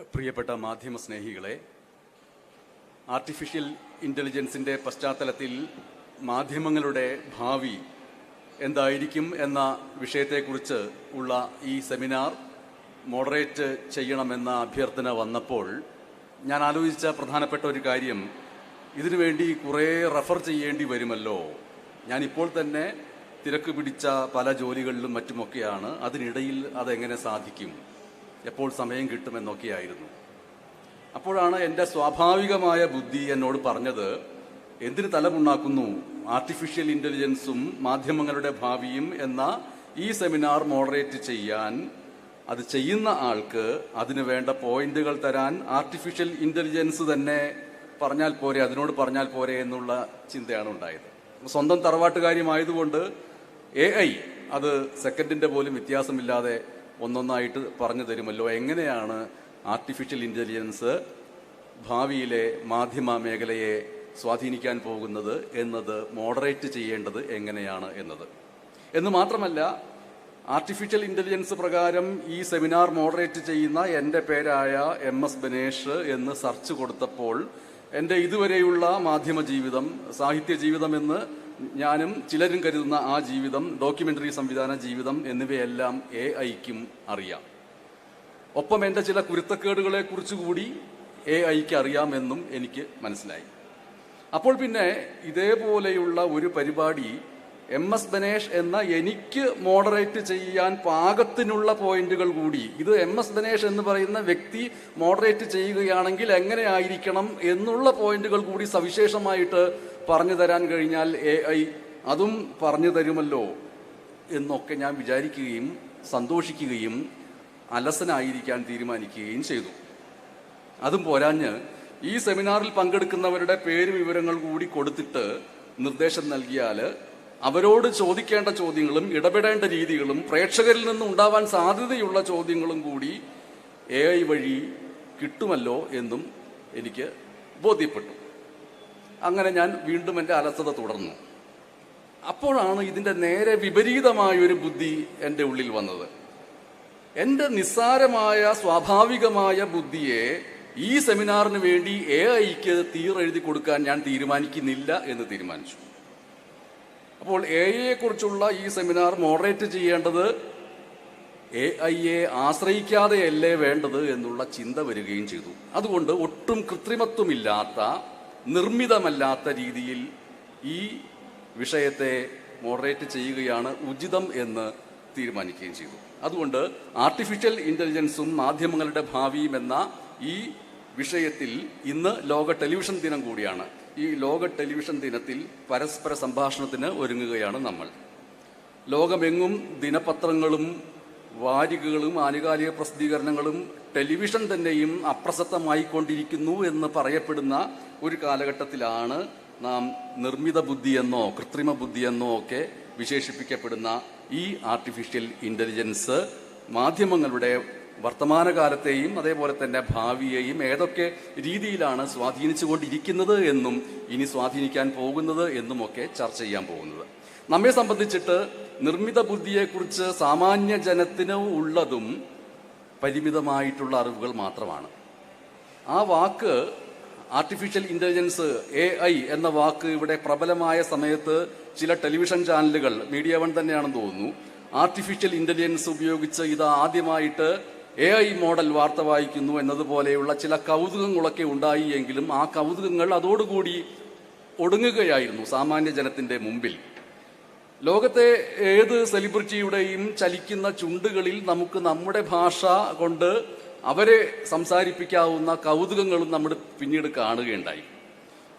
പ്രിയപ്പെട്ട മാധ്യമ സ്നേഹികളെ ആർട്ടിഫിഷ്യൽ ഇന്റലിജൻസിന്റെ പശ്ചാത്തലത്തിൽ മാധ്യമങ്ങളുടെ ഭാവി എന്തായിരിക്കും എന്ന വിഷയത്തെക്കുറിച്ച് ഉള്ള ഈ സെമിനാർ മോഡറേറ്റ് ചെയ്യണമെന്ന അഭ്യർത്ഥന വന്നപ്പോൾ ഞാൻ ആലോചിച്ച പ്രധാനപ്പെട്ട ഒരു കാര്യം. ഇതിനുവേണ്ടി കുറേ റെഫർ ചെയ്യേണ്ടി വരുമല്ലോ. ഞാനിപ്പോൾ തന്നെ തിരക്ക് പിടിച്ച പല ജോലികളിലും മറ്റുമൊക്കെയാണ്. അതിനിടയിൽ അതെങ്ങനെ സാധിക്കും? എപ്പോൾ സമയം കിട്ടുമെന്നൊക്കെയായിരുന്നു. അപ്പോഴാണ് എന്റെ സ്വാഭാവികമായ ബുദ്ധി എന്നോട് പറഞ്ഞത് എന്തിന് തലമുണ്ടാക്കുന്നു ആർട്ടിഫിഷ്യൽ ഇന്റലിജൻസും മാധ്യമങ്ങളുടെ ഭാവിയും എന്ന ഈ സെമിനാർ മോഡറേറ്റ് ചെയ്യാൻ അത് ചെയ്യുന്ന ആൾക്ക് അതിന് വേണ്ട പോയിന്റുകൾ തരാൻ ആർട്ടിഫിഷ്യൽ ഇന്റലിജൻസ് തന്നെ പറഞ്ഞാൽ പോരെ അതിനോട് പറഞ്ഞാൽ പോരെ എന്നുള്ള ചിന്തയാണ് ഉണ്ടായത്. സ്വന്തം തറവാട്ടുകാര്യമായതുകൊണ്ട് എ ഐ അത് സെക്കൻഡിന്റെ പോലും വ്യത്യാസമില്ലാതെ ഒന്നൊന്നായിട്ട് പറഞ്ഞു തരുമല്ലോ. എങ്ങനെയാണ് ആർട്ടിഫിഷ്യൽ ഇന്റലിജൻസ് ഭാവിയിലെ മാധ്യമ മേഖലയെ സ്വാധീനിക്കാൻ പോകുന്നത് എന്നത് മോഡറേറ്റ് ചെയ്യേണ്ടത് എങ്ങനെയാണ് എന്നത്? എന്ന് മാത്രമല്ല ആർട്ടിഫിഷ്യൽ ഇന്റലിജൻസ് പ്രകാരം ഈ സെമിനാർ മോഡറേറ്റ് ചെയ്യുന്ന എന്റെ പേരായ എം എസ് ബനേഷ് എന്ന് സെർച്ച് കൊടുത്തപ്പോൾ എന്റെ ഇതുവരെയുള്ള മാധ്യമ ജീവിതം സാഹിത്യ ജീവിതം എന്ന് ഞാനും ചിലരും കരുതുന്ന ആ ജീവിതം ഡോക്യുമെന്ററി സംവിധാന ജീവിതം എന്നിവയെല്ലാം എ ഐക്കും അറിയാം. ഒപ്പം എന്റെ ചില കുരുത്തക്കേടുകളെ കുറിച്ചുകൂടി എ ഐക്ക് അറിയാമെന്നും എനിക്ക് മനസ്സിലായി. അപ്പോൾ പിന്നെ ഇതേപോലെയുള്ള ഒരു പരിപാടി എം എസ് ബനേഷ് എന്ന എനിക്ക് മോഡറേറ്റ് ചെയ്യാൻ പാകത്തിനുള്ള പോയിന്റുകൾ കൂടി. ഇത് എം എസ് ബനേഷ് എന്ന് പറയുന്ന വ്യക്തി മോഡറേറ്റ് ചെയ്യുകയാണെങ്കിൽ എങ്ങനെയായിരിക്കണം എന്നുള്ള പോയിന്റുകൾ കൂടി സവിശേഷമായിട്ട് പറഞ്ഞു തരാൻ കഴിഞ്ഞാൽ എ ഐ അതും പറഞ്ഞു തരുമല്ലോ എന്നൊക്കെ ഞാൻ വിചാരിക്കുകയും സന്തോഷിക്കുകയും അലസനായിരിക്കാൻ തീരുമാനിക്കുകയും ചെയ്തു. അതും പോരാഞ്ഞ് ഈ സെമിനാറിൽ പങ്കെടുക്കുന്നവരുടെ പേര് വിവരങ്ങൾ കൂടി കൊടുത്തിട്ട് നിർദ്ദേശം നൽകിയാൽ അവരോട് ചോദിക്കേണ്ട ചോദ്യങ്ങളും ഇടപെടേണ്ട രീതികളും പ്രേക്ഷകരിൽ നിന്ന് ഉണ്ടാവാൻ സാധ്യതയുള്ള ചോദ്യങ്ങളും കൂടി എ ഐ വഴി കിട്ടുമല്ലോ എന്നും എനിക്ക് ബോധ്യപ്പെട്ടു. അങ്ങനെ ഞാൻ വീണ്ടും എന്റെ അലസത തുടർന്നു. അപ്പോഴാണ് ഇതിന്റെ നേരെ വിപരീതമായൊരു ബുദ്ധി എന്റെ ഉള്ളിൽ വന്നത്. എന്റെ നിസ്സാരമായ സ്വാഭാവികമായ ബുദ്ധിയെ ഈ സെമിനാറിന് വേണ്ടി എ ഐക്ക് തീറെഴുതി കൊടുക്കാൻ ഞാൻ തീരുമാനിക്കുന്നില്ല എന്ന് തീരുമാനിച്ചു. അപ്പോൾ എ ഐയെ കുറിച്ചുള്ള ഈ സെമിനാർ മോഡറേറ്റ് ചെയ്യേണ്ടത് എ ഐയെ ആശ്രയിക്കാതെയല്ലേ വേണ്ടത് എന്നുള്ള ചിന്ത വരികയും ചെയ്തു. അതുകൊണ്ട് ഒട്ടും കൃത്രിമത്വമില്ലാത്ത നിർമ്മിതമല്ലാത്ത രീതിയിൽ ഈ വിഷയത്തെ മോഡറേറ്റ് ചെയ്യുകയാണ് ഉചിതം എന്ന് തീരുമാനിക്കുകയും ചെയ്തു. അതുകൊണ്ട് ആർട്ടിഫിഷ്യൽ ഇന്റലിജൻസും മാധ്യമങ്ങളുടെ ഭാവിയും എന്ന ഈ വിഷയത്തിൽ ഇന്ന് ലോക ടെലിവിഷൻ ദിനം കൂടിയാണ്. ഈ ലോക ടെലിവിഷൻ ദിനത്തിൽ പരസ്പര സംഭാഷണത്തിന് ഒരുങ്ങുകയാണ് നമ്മൾ. ലോകമെങ്ങും ദിനപത്രങ്ങളും വാരികകളും ആനുകാലിക പ്രസിദ്ധീകരണങ്ങളും ടെലിവിഷൻ തന്നെയും അപ്രസക്തമായിക്കൊണ്ടിരിക്കുന്നു എന്ന് പറയപ്പെടുന്ന ഒരു കാലഘട്ടത്തിലാണ് നാം നിർമ്മിത ബുദ്ധിയെന്നോ കൃത്രിമ ബുദ്ധിയെന്നോ ഒക്കെ വിശേഷിപ്പിക്കപ്പെടുന്ന ഈ ആർട്ടിഫിഷ്യൽ ഇന്റലിജൻസ് മാധ്യമങ്ങളുടെ വർത്തമാനകാലത്തെയും അതേപോലെ തന്നെ ഭാവിയെയും ഏതൊക്കെ രീതിയിലാണ് സ്വാധീനിച്ചുകൊണ്ടിരിക്കുന്നത് എന്നും ഇനി സ്വാധീനിക്കാൻ പോകുന്നത് എന്നുമൊക്കെ ചർച്ച ചെയ്യാൻ പോകുന്നത്. നമ്മെ സംബന്ധിച്ചിട്ട് നിർമ്മിത ബുദ്ധിയെക്കുറിച്ച് സാമാന്യ ജനത്തിന് ഉള്ളതും പരിമിതമായിട്ടുള്ള അറിവുകൾ മാത്രമാണ്. ആ വാക്ക് ആർട്ടിഫിഷ്യൽ ഇന്റലിജൻസ് എ ഐ എന്ന വാക്ക് ഇവിടെ പ്രബലമായ സമയത്ത് ചില ടെലിവിഷൻ ചാനലുകൾ മീഡിയ വൺ തന്നെയാണെന്ന് തോന്നുന്നു. ആർട്ടിഫിഷ്യൽ ഇന്റലിജൻസ് ഉപയോഗിച്ച് ഇത് ആദ്യമായിട്ട് എ ഐ മോഡൽ വാർത്ത വായിക്കുന്നു എന്നതുപോലെയുള്ള ചില കൗതുകങ്ങളൊക്കെ ഉണ്ടായി എങ്കിലും ആ കൗതുകങ്ങൾ അതോടുകൂടി ഒടുങ്ങുകയായിരുന്നു സാമാന്യ ജനത്തിന്റെ മുമ്പിൽ. ലോകത്തെ ഏത് സെലിബ്രിറ്റിയുടെയും ചലിക്കുന്ന ചുണ്ടുകളിൽ നമുക്ക് നമ്മുടെ ഭാഷ കൊണ്ട് അവരെ സംസാരിപ്പിക്കാവുന്ന കൗതുകങ്ങളും നമ്മൾ പിന്നീട് കാണുകയുണ്ടായി.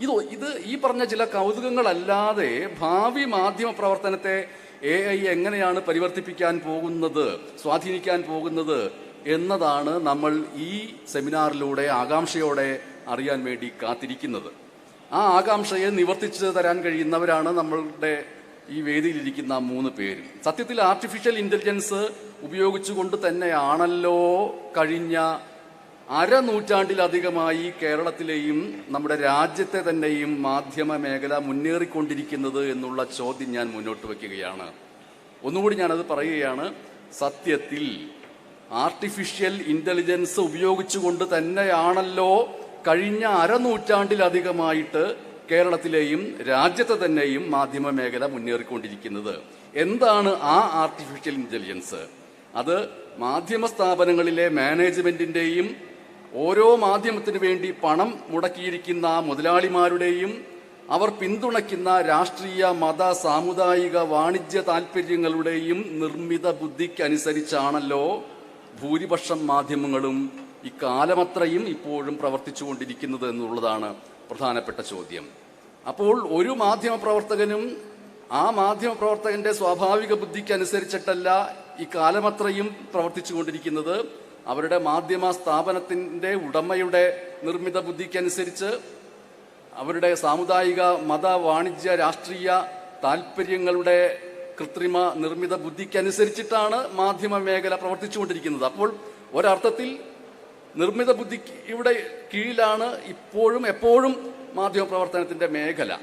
ഇത് ഇത് ഈ പറഞ്ഞ ചില കൗതുകങ്ങളല്ലാതെ ഭാവി മാധ്യമ പ്രവർത്തനത്തെ എ ഐ എങ്ങനെയാണ് പരിവർത്തിപ്പിക്കാൻ പോകുന്നത് സ്വാധീനിക്കാൻ പോകുന്നത് എന്നതാണ് നമ്മൾ ഈ സെമിനാറിലൂടെ ആകാംക്ഷയോടെ അറിയാൻ വേണ്ടി കാത്തിരിക്കുന്നത്. ആ ആകാംക്ഷയെ നിവർത്തിച്ചു തരാൻ കഴിയുന്നവരാണ് നമ്മളുടെ ഈ വേദിയിലിരിക്കുന്ന മൂന്ന് പേര്. സത്യത്തിൽ ആർട്ടിഫിഷ്യൽ ഇന്റലിജൻസ് ഉപയോഗിച്ചുകൊണ്ട് തന്നെയാണല്ലോ കഴിഞ്ഞ അരനൂറ്റാണ്ടിലധികമായി കേരളത്തിലെയും നമ്മുടെ രാജ്യത്തെ തന്നെയും മാധ്യമ മേഖല മുന്നേറിക്കൊണ്ടിരിക്കുന്നത് എന്നുള്ള ചോദ്യം ഞാൻ മുന്നോട്ട് വയ്ക്കുകയാണ്. ഒന്നുകൂടി ഞാനത് പറയുകയാണ്. സത്യത്തിൽ ആർട്ടിഫിഷ്യൽ ഇന്റലിജൻസ് ഉപയോഗിച്ചുകൊണ്ട് തന്നെയാണല്ലോ കഴിഞ്ഞ അരനൂറ്റാണ്ടിലധികമായിട്ട് കേരളത്തിലെയും രാജ്യത്തെ തന്നെയും മാധ്യമ മേഖല മുന്നേറിക്കൊണ്ടിരിക്കുന്നത്. എന്താണ് ആ ആർട്ടിഫിഷ്യൽ ഇന്റലിജൻസ് അത് മാധ്യമ സ്ഥാപനങ്ങളിലെ മാനേജ്മെന്റിന്റെയും ഓരോ മാധ്യമത്തിനു വേണ്ടി പണം മുടക്കിയിരിക്കുന്ന മുതലാളിമാരുടെയും അവർ പിന്തുണയ്ക്കുന്ന രാഷ്ട്രീയ മത സാമുദായിക വാണിജ്യ താൽപ്പര്യങ്ങളുടെയും നിർമ്മിത ബുദ്ധിക്കനുസരിച്ചാണല്ലോ ഭൂരിപക്ഷം മാധ്യമങ്ങളും ഇക്കാലമത്രയും ഇപ്പോഴും പ്രവർത്തിച്ചുകൊണ്ടിരിക്കുന്നത് എന്നുള്ളതാണ് പ്രധാനപ്പെട്ട ചോദ്യം. അപ്പോൾ ഒരു മാധ്യമപ്രവർത്തകനും ആ മാധ്യമപ്രവർത്തകന്റെ സ്വാഭാവിക ബുദ്ധിക്കനുസരിച്ചിട്ടല്ല ഈ കാലമത്രയും പ്രവർത്തിച്ചുകൊണ്ടിരിക്കുന്നത്. അവരുടെ മാധ്യമ സ്ഥാപനത്തിന്റെ ഉടമയുടെ നിർമ്മിത ബുദ്ധിക്കനുസരിച്ച് അവരുടെ സാമുദായിക മത വാണിജ്യ രാഷ്ട്രീയ താല്പര്യങ്ങളുടെ കൃത്രിമ നിർമ്മിത ബുദ്ധിക്കനുസരിച്ചിട്ടാണ് മാധ്യമ മേഖല പ്രവർത്തിച്ചുകൊണ്ടിരിക്കുന്നത്. അപ്പോൾ ഒരർത്ഥത്തിൽ നിർമ്മിത ബുദ്ധിയുടെ കീഴിലാണ് ഇപ്പോഴും എപ്പോഴും മാധ്യമ പ്രവർത്തനത്തിന്റെ മേഖല.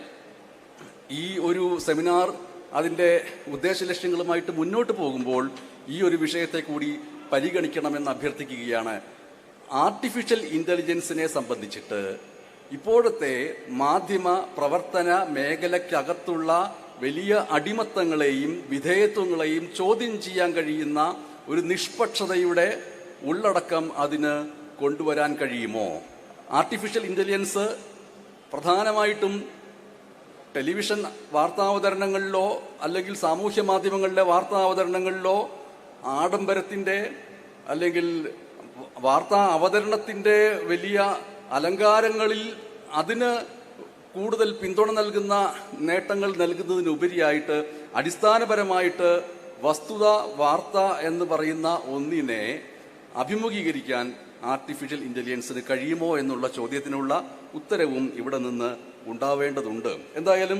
ഈ ഒരു സെമിനാർ അതിന്റെ ഉദ്ദേശ ലക്ഷ്യങ്ങളുമായിട്ട് മുന്നോട്ട് പോകുമ്പോൾ ഈ ഒരു വിഷയത്തെ കൂടി പരിഗണിക്കണമെന്ന് അഭ്യർത്ഥിക്കുകയാണ്. ആർട്ടിഫിഷ്യൽ ഇന്റലിജൻസിനെ സംബന്ധിച്ചിട്ട് ഇപ്പോഴത്തെ മാധ്യമ പ്രവർത്തന മേഖലയ്ക്കകത്തുള്ള വലിയ അടിമത്തങ്ങളെയും വിധേയത്വങ്ങളെയും ചോദ്യം ചെയ്യാൻ കഴിയുന്ന ഒരു നിഷ്പക്ഷതയുടെ ഉള്ളടക്കം അതിന് കൊണ്ടുവരാൻ കഴിയുമോ? ആർട്ടിഫിഷ്യൽ ഇന്റലിജൻസ് പ്രധാനമായിട്ടും ടെലിവിഷൻ വാർത്താവതരണങ്ങളിലോ അല്ലെങ്കിൽ സാമൂഹ്യ മാധ്യമങ്ങളിലെ വാർത്താവതരണങ്ങളിലോ ആഡംബരത്തിന്റെ അല്ലെങ്കിൽ വാർത്താ അവതരണത്തിന്റെ വലിയ അലങ്കാരങ്ങളിൽ അതിന് കൂടുതൽ പിന്തുണ നൽകുന്ന നേട്ടങ്ങൾ നൽകുന്നതിനുപരിയായിട്ട് അടിസ്ഥാനപരമായിട്ട് വസ്തുത വാർത്ത എന്ന് പറയുന്ന ഒന്നിനെ അഭിമുഖീകരിക്കാൻ ആർട്ടിഫിഷ്യൽ ഇന്റലിജൻസിന് കഴിയുമോ എന്നുള്ള ചോദ്യത്തിനുള്ള ഉത്തരവും ഇവിടെ നിന്ന് ഉണ്ടാവേണ്ടതുണ്ട്. എന്തായാലും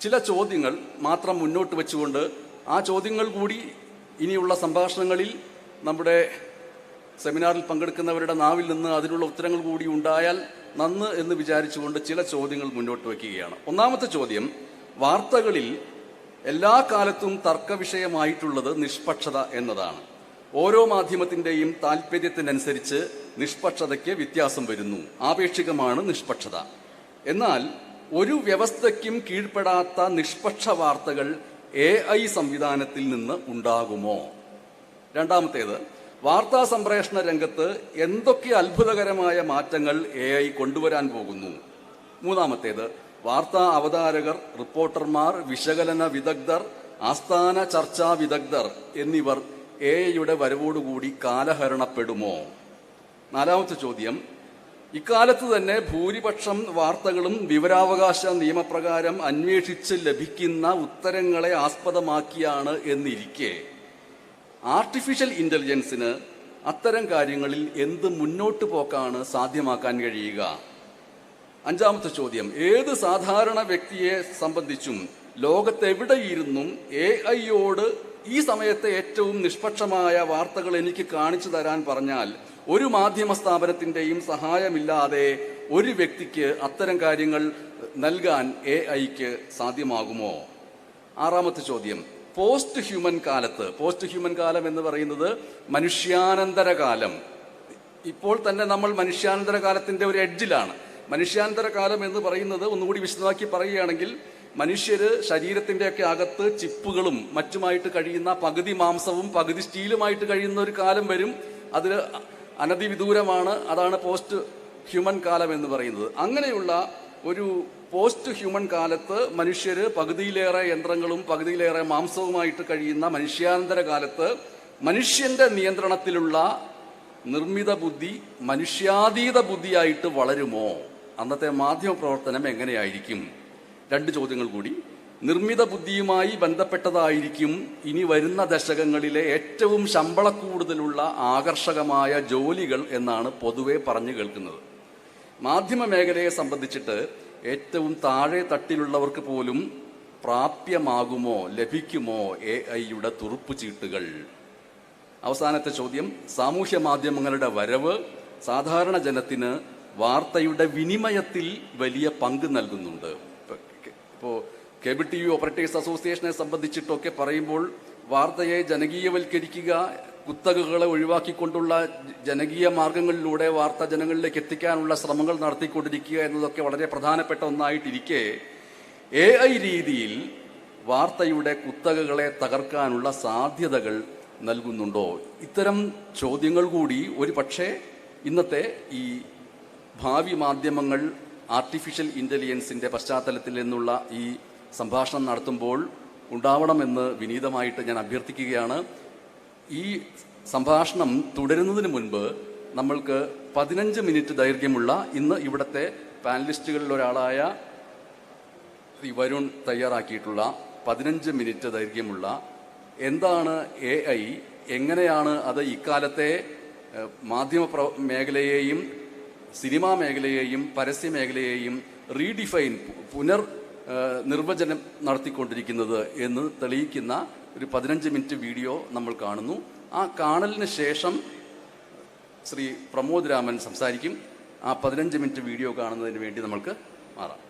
ചില ചോദ്യങ്ങൾ മാത്രം മുന്നോട്ട് വെച്ചുകൊണ്ട് ആ ചോദ്യങ്ങൾ കൂടി ഇനിയുള്ള സംഭാഷണങ്ങളിൽ നമ്മുടെ സെമിനാറിൽ പങ്കെടുക്കുന്നവരുടെ നാവിൽ നിന്ന് അതിനുള്ള ഉത്തരങ്ങൾ കൂടി ഉണ്ടായാൽ നന്ന് എന്ന് വിചാരിച്ചുകൊണ്ട് ചില ചോദ്യങ്ങൾ മുന്നോട്ട് വയ്ക്കുകയാണ്. ഒന്നാമത്തെ ചോദ്യം വാർത്തകളിൽ എല്ലാ കാലത്തും തർക്കവിഷയമായിട്ടുള്ളത് നിഷ്പക്ഷത എന്നതാണ്. ഓരോ മാധ്യമത്തിന്റെയും താല്പര്യത്തിനനുസരിച്ച് നിഷ്പക്ഷതയ്ക്ക് വ്യത്യാസം വരുന്നു. ആപേക്ഷികമാണ് നിഷ്പക്ഷത. എന്നാൽ ഒരു വ്യവസ്ഥയ്ക്കും കീഴ്പ്പെടാത്ത നിഷ്പക്ഷ വാർത്തകൾ എ ഐ സംവിധാനത്തിൽ നിന്ന് ഉണ്ടാകുമോ? രണ്ടാമത്തേത് വാർത്താ സംപ്രേഷണ രംഗത്ത് എന്തൊക്കെ അത്ഭുതകരമായ മാറ്റങ്ങൾ എ ഐ കൊണ്ടുവരാൻ പോകുന്നു? മൂന്നാമത്തേത് വാർത്താ അവതാരകർ റിപ്പോർട്ടർമാർ വിശകലന വിദഗ്ധർ ആസ്ഥാന ചർച്ചാ വിദഗ്ധർ എന്നിവർ എ ഐയുടെ വരവോടുകൂടി കാലഹരണപ്പെടുമോ? നാലാമത്തെ ചോദ്യം ഇക്കാലത്ത് തന്നെ ഭൂരിപക്ഷം വാർത്തകളും വിവരാവകാശ നിയമപ്രകാരം അന്വേഷിച്ച് ലഭിക്കുന്ന ഉത്തരങ്ങളെ ആസ്പദമാക്കിയാണ് എന്നിരിക്കെ. ആർട്ടിഫിഷ്യൽ ഇന്റലിജൻസിന് അത്തരം കാര്യങ്ങളിൽ എന്ത് മുന്നോട്ട് പോക്കാണ് സാധ്യമാക്കാൻ കഴിയുക? അഞ്ചാമത്തെ ചോദ്യം. ഏത് സാധാരണ വ്യക്തിയെ സംബന്ധിച്ചും ലോകത്തെവിടെയിരുന്നും എ ഐയോട് ഈ സമയത്തെ ഏറ്റവും നിഷ്പക്ഷമായ വാർത്തകൾ എനിക്ക് കാണിച്ചു തരാൻ പറഞ്ഞാൽ ഒരു മാധ്യമ സ്ഥാപനത്തിന്റെയും സഹായമില്ലാതെ ഒരു വ്യക്തിക്ക് അത്തരം കാര്യങ്ങൾ നൽകാൻ എ ഐക്ക് സാധ്യമാകുമോ? ആറാമത്തെ ചോദ്യം. പോസ്റ്റ് ഹ്യൂമൻ കാലത്ത് പോസ്റ്റ് ഹ്യൂമൻ കാലം എന്ന് പറയുന്നത് മനുഷ്യാനന്തര കാലം. ഇപ്പോൾ തന്നെ നമ്മൾ മനുഷ്യാനന്തര കാലത്തിന്റെ ഒരു എഡ്ജിലാണ്. മനുഷ്യാനന്തര കാലം എന്ന് പറയുന്നത് ഒന്നുകൂടി വിശദമാക്കി പറയുകയാണെങ്കിൽ മനുഷ്യര് ശരീരത്തിന്റെ ഒക്കെ അകത്ത് ചിപ്പുകളും മറ്റുമായിട്ട് കഴിയുന്ന പകുതി മാംസവും പകുതി സ്റ്റീലുമായിട്ട് കഴിയുന്ന ഒരു കാലം വരും. അതിൽ അനധിവിദൂരമാണ് അതാണ് പോസ്റ്റ് ഹ്യൂമൻ കാലം എന്ന് പറയുന്നത്. അങ്ങനെയുള്ള ഒരു പോസ്റ്റ് ഹ്യൂമൻ കാലത്ത് മനുഷ്യർ പകുതിയിലേറെ യന്ത്രങ്ങളും പകുതിയിലേറെ മാംസവുമായിട്ട് കഴിയുന്ന മനുഷ്യാനന്തര കാലത്ത് മനുഷ്യന്റെ നിയന്ത്രണത്തിലുള്ള നിർമ്മിത ബുദ്ധി മനുഷ്യാതീത ബുദ്ധിയായിട്ട് വളരുമോ? അന്നത്തെ മാധ്യമ പ്രവർത്തനം എങ്ങനെയായിരിക്കും? രണ്ട് ചോദ്യങ്ങൾ കൂടി. നിർമ്മിത ബുദ്ധിയുമായി ബന്ധപ്പെട്ടതായിരിക്കും ഇനി വരുന്ന ദശകങ്ങളിലെ ഏറ്റവും ശമ്പള കൂടുതലുള്ള ആകർഷകമായ ജോലികൾ എന്നാണ് പൊതുവെ പറഞ്ഞു കേൾക്കുന്നത്. മാധ്യമ മേഖലയെ സംബന്ധിച്ചിട്ട് ഏറ്റവും താഴെ തട്ടിലുള്ളവർക്ക് പോലും പ്രാപ്യമാകുമോ ലഭിക്കുമോ എ ഐയുടെ തുറുപ്പ് ചീട്ടുകൾ? അവസാനത്തെ ചോദ്യം സാമൂഹ്യ മാധ്യമങ്ങളുടെ വരവ് സാധാരണ ജനത്തിന് വാർത്തയുടെ വിനിമയത്തിൽ വലിയ പങ്ക് നൽകുന്നുണ്ട്. ഇപ്പോൾ കേബിൾ ടി വി ഓപ്പറേറ്റേഴ്സ് അസോസിയേഷനെ സംബന്ധിച്ചിട്ടൊക്കെ പറയുമ്പോൾ വാർത്തയെ ജനകീയവൽക്കരിക്കുക കുത്തകകളെ ഒഴിവാക്കിക്കൊണ്ടുള്ള ജനകീയ മാർഗങ്ങളിലൂടെ വാർത്ത ജനങ്ങളിലേക്ക് എത്തിക്കാനുള്ള ശ്രമങ്ങൾ നടത്തിക്കൊണ്ടിരിക്കുക എന്നതൊക്കെ വളരെ പ്രധാനപ്പെട്ട ഒന്നായിട്ടിരിക്കെ എ ഐ രീതിയിൽ വാർത്തയുടെ കുത്തകകളെ തകർക്കാനുള്ള സാധ്യതകൾ നൽകുന്നുണ്ടോ? ഇത്തരം ചോദ്യങ്ങൾ കൂടി ഒരു പക്ഷേ ഇന്നത്തെ ഈ ഭാവി മാധ്യമങ്ങൾ ആർട്ടിഫിഷ്യൽ ഇന്റലിജൻസിന്റെ പശ്ചാത്തലത്തിൽ നിന്നുള്ള ഈ സംഭാഷണം നടത്തുമ്പോൾ ഉണ്ടാവണമെന്ന് വിനീതമായിട്ട് ഞാൻ അഭ്യർത്ഥിക്കുകയാണ്. ഈ സംഭാഷണം തുടരുന്നതിന് മുൻപ് നമ്മൾക്ക് പതിനഞ്ച് മിനിറ്റ് ദൈർഘ്യമുള്ള ഇന്ന് ഇവിടുത്തെ പാനലിസ്റ്റുകളിൽ ഒരാളായ വരുൺ തയ്യാറാക്കിയിട്ടുള്ള പതിനഞ്ച് മിനിറ്റ് ദൈർഘ്യമുള്ള എന്താണ് എ ഐ എങ്ങനെയാണ് അത് ഇക്കാലത്തെ മാധ്യമ മേഖലയെയും സിനിമാ മേഖലയെയും പരസ്യ മേഖലയെയും റീഡിഫൈൻ പുനർ നിർവചനം നടത്തിക്കൊണ്ടിരിക്കുന്നത് എന്ന് തെളിയിക്കുന്ന ഒരു പതിനഞ്ച് മിനിറ്റ് വീഡിയോ നമ്മൾ കാണുന്നു. ആ കാണലിന് ശേഷം ശ്രീ പ്രമോദ് രാമൻ സംസാരിക്കും. ആ പതിനഞ്ച് മിനിറ്റ് വീഡിയോ കാണുന്നതിന് വേണ്ടി നമ്മൾക്ക് മാറാം.